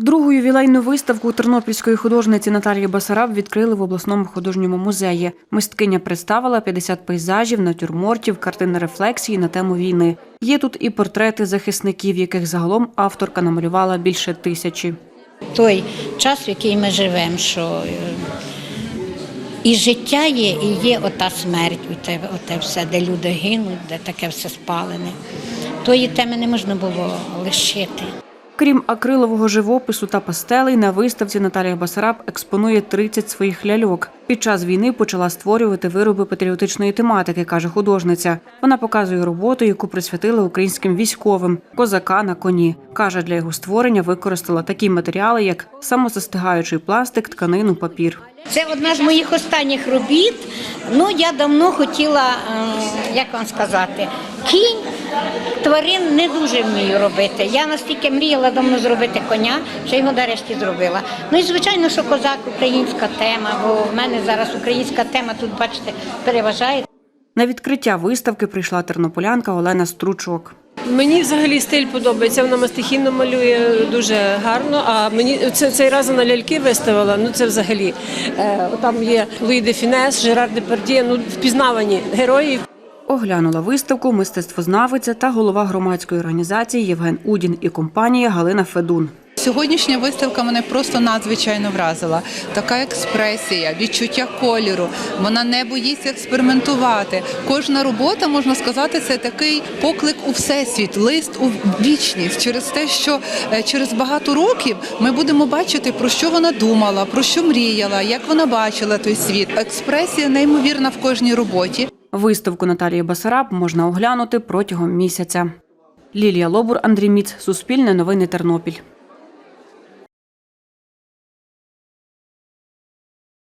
Другу ювілейну виставку тернопільської художниці Наталії Басараб відкрили в обласному художньому музеї. Мисткиня представила 50 пейзажів, натюрмортів, картини рефлексії на тему війни. Є тут і портрети захисників, яких загалом авторка намалювала більше тисячі. той час, в який ми живемо, що е, і життя є, і є ота смерть, оте, оте все, де люди гинуть, де таке все спалене. Тої теми не можна було лишити. Крім акрилового живопису та пастелей, на виставці Наталія Басараб експонує 30 своїх ляльок. Під час війни почала створювати вироби патріотичної тематики, каже художниця. Вона показує роботу, яку присвятила українським військовим козака на коні. каже, для його створення використала такі матеріали, як самозастигаючий пластик, тканину, папір. Це одна з моїх останніх робіт. Ну, я давно хотіла, е, як вам сказати, кінь тварин не дуже вмію робити. Я настільки мріяла давно зробити коня, що його нарешті зробила. Ну і звичайно, що козак українська тема, бо в мене зараз українська тема тут, бачите, переважає. На відкриття виставки прийшла тернополянка Олена Стручок. Мені взагалі стиль подобається. Вона мастихінно малює дуже гарно. А мені це цей раз на ляльки виставила. Ну це взагалі е, там є Луї де Фінес, Жерар Депардє, ну впізнавані герої. Оглянула виставку мистецтвознавиця та голова громадської організації Євген Удін і компанія Галина Федун. Сьогоднішня виставка мене просто надзвичайно вразила. Така експресія, відчуття кольору. Вона не боїться експериментувати. Кожна робота, можна сказати, це такий поклик у всесвіт, лист у вічність через те, що е, через багато років ми будемо бачити, про що вона думала, про що мріяла, як вона бачила той світ. Експресія неймовірна в кожній роботі. Виставку Наталії Басараб можна оглянути протягом місяця. Лілія Лобур, Андрій Міц, Суспільне новини Тернопіль.